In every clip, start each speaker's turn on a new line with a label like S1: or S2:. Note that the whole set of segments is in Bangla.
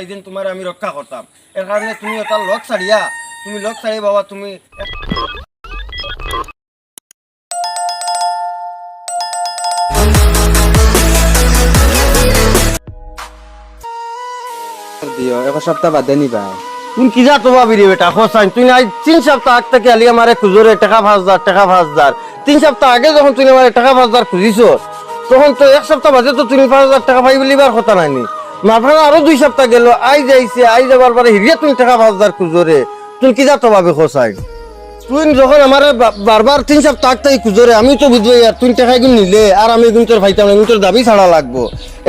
S1: টাকাই দিন তোমার আমি রক্ষা করতাম এর কারণে তুমি ওটা লক ছাড়িয়া তুমি লক ছাড়িয়ে বাবা তুমি
S2: দিও এক সপ্তাহ বাদে নিবা।
S1: তুমি কি যা তো ভাবি রে বেটা? হোসাইন তুই আজ তিন সপ্তাহ আগ থেকে আলি আমারে খুজরে টাকা পাঁচ হাজার টাকা পাঁচ হাজার তিন সপ্তাহ আগে যখন তুমি আমার টাকা পাঁচ হাজার খুঁজিছ তখন তো এক সপ্তাহ বাদে তো তুমি পাঁচ হাজার টাকা পাই বলিবার কথা নাইনি মাথায় আরও দুই সপ্তাহ গেল। আই যাইছে আই যাবার পরে হিরিয়া তুমি টাকা পাঁচ হাজার খুজরে। তুমি কি যা তো ভাবি হোসাইন তুই যখন আমার বারবার তিন সপ্তাহ আগতেই খুঁজরে আমি তো বুঝব ইয়ার তুই টাকা কিন্তু নিলে আর আমি কিন্তু তোর ভাইতাম না তোর দাবি ছাড়া লাগবো।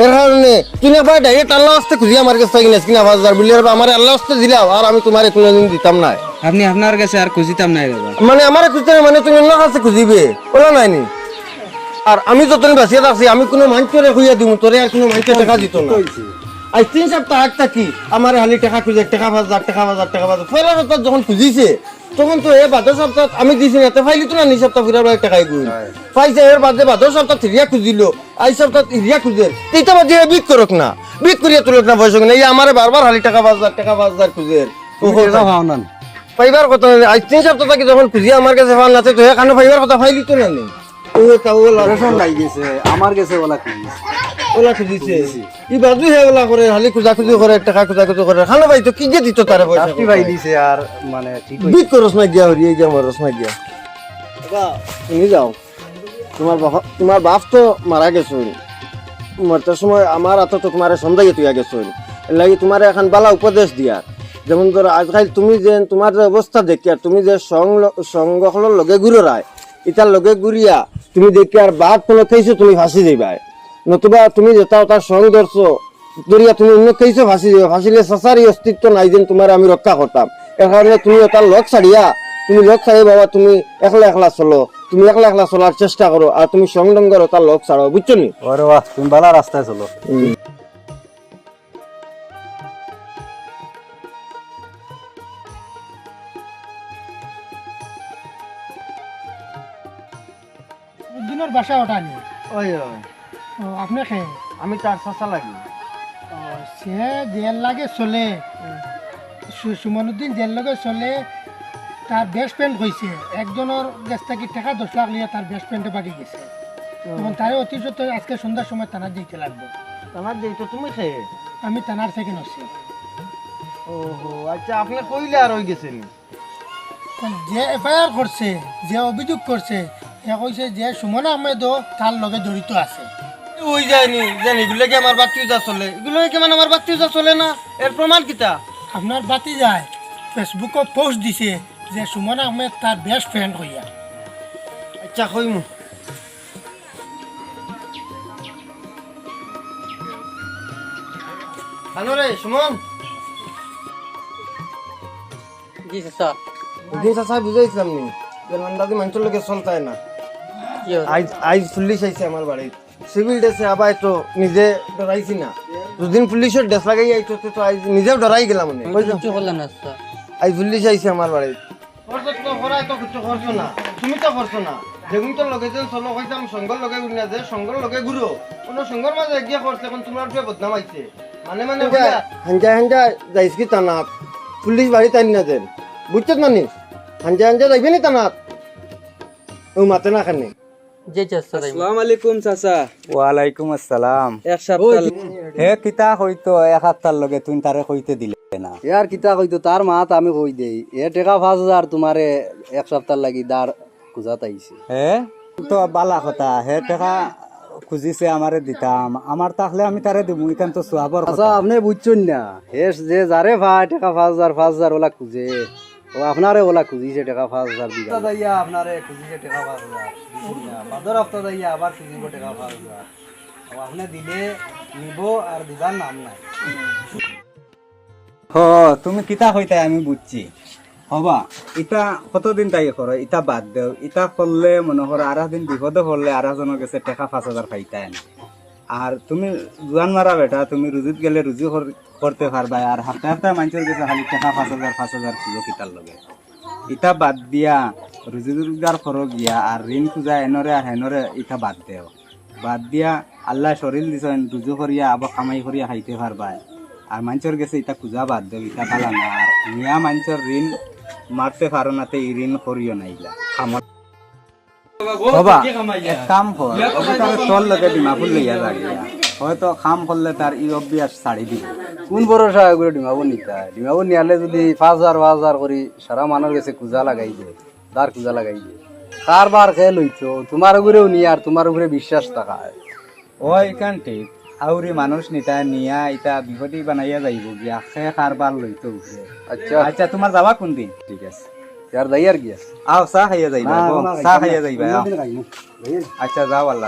S1: এর কারণে তুই একবার ডাইরেক্ট আল্লাহ আসতে খুঁজি আমার কাছে কিনা কিনা পাঁচ হাজার বলি আর আমার আল্লাহ আসতে দিলাম আর আমি তোমার কোনোদিন দিতাম না
S2: আপনি আপনার কাছে আর খুঁজিতাম নাই দাদা।
S1: মানে আমার খুঁজতে মানে তুমি অন্য কাছে খুঁজিবে ওলা নাইনি। আর আমি তুমি বাঁচিয়ে থাকছি আমি কোনো মানুষের খুঁজে দিব তোরে আর কোনো মানুষের টাকা দিত না। আজ তিন সপ্তাহ আগ থাকি আমার হালি টাকা খুঁজে টাকা হাজার টাকা হাজার টাকা হাজার পয়লা সপ্তাহ যখন খুঁজিছে তখন তো এ বাদর সপ্তাহ আমি দিছি না ফাইলি তো না নি সপ্তাহ ফিরার টাকাই গুণ পাইছে এর বাদে বাদর সপ্তাহ ফিরিয়া খুঁজিল আই সপ্তাহ ফিরিয়া খুঁজে। এইটা বাদে বিক করক না বিক করিয়া তুলক না পয়সা না এই আমার বারবার হালি টাকা হাজার টাকা হাজার খুঁজে। পাইবার কথা আজ তিন সপ্তাহ থাকি যখন খুঁজিয়া আমার কাছে ফান নাতে তো এখানে পাইবার কথা ফাইলি তো না। নেই
S2: আমার কাছে ওলা খুঁজি
S1: ওলা খুঁজিছে। ই বাজু হে ওলা করে হালি খুঁজা খুঁজি করে টাকা খুঁজা খুঁজি করে। খানো ভাই তো কি যে দিত তারে পয়সা?
S2: শাস্তি ভাই দিছে আর মানে ঠিক
S1: বিট করস না গিয়া হরিয়ে গিয়া মরস না গিয়া। বাবা তুমি যাও। তোমার বাপ তো মারা গেছে মরতে সময় আমার হাতে তো তোমার সন্দেহে তুই গেছে লাগি তোমার এখন বালা উপদেশ দিয়া। যেমন ধরো আজকাল তুমি যে তোমার যে অবস্থা দেখি আর তুমি যে সংগঠনের লগে ঘুরায় ইটার লগে ঘুরিয়া তুমি দেখি আর বাদ কোনো খেয়েছো তুমি ফাঁসি দিবাই নতুবা তুমি যেটা তার সঙ্গ ধরছো দরিয়া তুমি অন্য খেয়েছো ফাঁসি দিবা। ফাঁসিলে সাসারই অস্তিত্ব নাই যেন তোমার আমি রক্ষা করতাম। এর কারণে তুমি তার লক ছাড়িয়া তুমি লক ছাড়িয়ে বাবা তুমি একলা একলা চলো। তুমি একলা একলা চলার চেষ্টা করো আর তুমি সংযম করো তার লক ছাড়ো বুঝছ নি?
S2: ওরে বাহ তুমি বালা রাস্তায় চলো।
S3: দিনের বাসা ওটা নিয়ে
S1: ওই ওই
S3: ও, আপনি খেয়ে
S1: আমি তার চাচা লাগি।
S3: ও, সে জেল লাগে চলে। সু- সুমনুদ্দিন জেল লগে চলে তার বেস্ট ফ্রেন্ড হয়েছে একজনের কাছ থেকে টাকা দশ লাখ লিয়ে তার বেস্ট ফ্রেন্ডে বাড়ি গেছে। তখন তারে অতি আজকে সন্ধ্যার সময় থানার দিতে লাগবে।
S1: আমার দেই তো তুমি খেয়ে
S3: আমি থানার থেকে নছি
S1: ওহো আচ্ছা আপনি কইলে আর হয়ে গেছেন
S3: যে এফআইআর করছে যে অভিযোগ করছে সে কইছে যে সুমন আহমেদও তার লগে জড়িত আছে।
S1: ওই যায়নি জানি এগুলো কি আমার বাতি যা চলে? এগুলো কি মানে আমার বাতি যা চলে না? এর প্রমাণ কিতা?
S3: আপনার বাতি যায় ফেসবুকত পোস্ট দিছে যে সুমন আহমেদ তার বেস্ট ফ্রেন্ড হইয়া।
S1: আচ্ছা কইমু হ্যালো রে সুমন?
S4: জি স্যার
S1: দিন চাচা বুঝাইছিলাম নি। যে নন্দাদি মানুষের লোকে চলতায় না। আজ আজ পুলিশ আইছে আমার বাড়ি সিভিল ড্রেসে আবার তো নিজে ডরাইছি না। দুদিন পুলিশের ড্রেস লাগাই আইতো তো আজ নিজেও ডরাই গেলাম মনে
S4: কিছু করলাম না স্যার
S1: আজ পুলিশ আইছে আমার বাড়ি। করছ না। তুমি তো করছ না। যেগুন তো লগে যেন চলো কইতাম সঙ্গর লগে ঘুরি না যে সঙ্গর লগে ঘুরো। কোন সঙ্গর মাঝে গিয়ে করছে এখন তোমার উপরে বদনাম আইছে। মানে মানে হাঞ্জা হাঞ্জা যাইস কি তানাত পুলিশ বাড়ি তাই না দেন বুঝছত মানিস হাঞ্জা হাঞ্জা যাইবে নি তানাত ও মাতে না খানে।
S4: জি স্যার
S2: আসসালামু আলাইকুম চাচা। ওয়ালাইকুম আসসালাম। এক সপ্তাহ হে কিতা হইতো এক সপ্তাহ লগে তুমি তারে কইতে দিলে না। ইয়ার কিতা কইতো তার মাত আমি কই দেই। এ টাকা পাঁচ হাজার তোমারে এক সপ্তাহ লাগি দার খুঁজাত আইছে হে? তো বালা কথা হে টাকা খুঁজিছে আমারে দিতাম। আমার তাহলে আমি তারে দিব ইখান তো আচ্ছা আপনি বুঝছেন না। হে যে যারে ভাই টাকা পাঁচ হাজার পাঁচ হাজার ওলা খুঁজে। ও আপনারে ওলা খুঁজিছে টাকা পাঁচ হাজার দিবা দাইয়া আপনারে খুঁজিছে টাকা পাঁচ হাজার বাদর হপ্তাহ দাইয়া আবার খুঁজিব টাকা পাঁচ হাজার। আপনি দিলে নিব আর দিবার নাম নাই। হ তুমি কিতা হইতাই আমি বুঝছি। হবা ইটা কতদিন তাই করো ইটা বাদ দেও। ইটা করলে মনে করো আর দিন বিপদে পড়লে আর জনের কাছে টাকা পাঁচ হাজার পাইতাই না। আর তুমি জোয়ান মারা বেটা তুমি রুজিত গেলে রুজি কর- করতে পারবা আর হাতে হাতে মানুষের কাছে খালি টাকা পাঁচ হাজার পাঁচ হাজার খুঁজো কিতার লগে। ইটা বাদ দিয়া রুজি রোজগার করো গিয়া আর ঋণ খুঁজা এনরে আর হেনরে ইটা বাদ দেও। বাদ দিয়া আল্লাহ শরীর দিছেন রুজু করিয়া আবার কামাই করিয়া খাইতে পারবা আর মানুষের গেছে ইটা খুঁজা বাদ দেব ইটা পালা না। আর মিয়া মানুষের ঋণ মারতে পারো না তে এই ঋণ করিও না ইলা। খামত বাবা এক কাম কর তার লগে ডিমাপুর লইয়া যাগিয়া হয়তো কাম করলে তার ই অভ্যাস ছাড়ি দিব। কোন ভরসা করে ডিমাপুর নিতা ডিমাপুর নিয়ালে যদি পাঁচ হাজার পাঁচ হাজার করি সারা মানুষ গেছে কুজা লাগাই দে দার কুজা লাগাই দে। কারবার খেয়ে লইতো তোমার উপরেও নিয়ে আর তোমার উপরে বিশ্বাস থাকায়। ও এখান ঠিক। আউরি মানুষ নিতা নিয়া ইটা বিপদী বানাইয়া যাইব গিয়া খে কারবার লইতো আচ্ছা। আচ্ছা তোমার যাবা কোন দিন? ঠিক আছে। যাই আর গিয়া আও চাহ খাইয়া যাইবা চাহ খাইয়া যাইবা আও। আচ্ছা যাও আল্লাহ।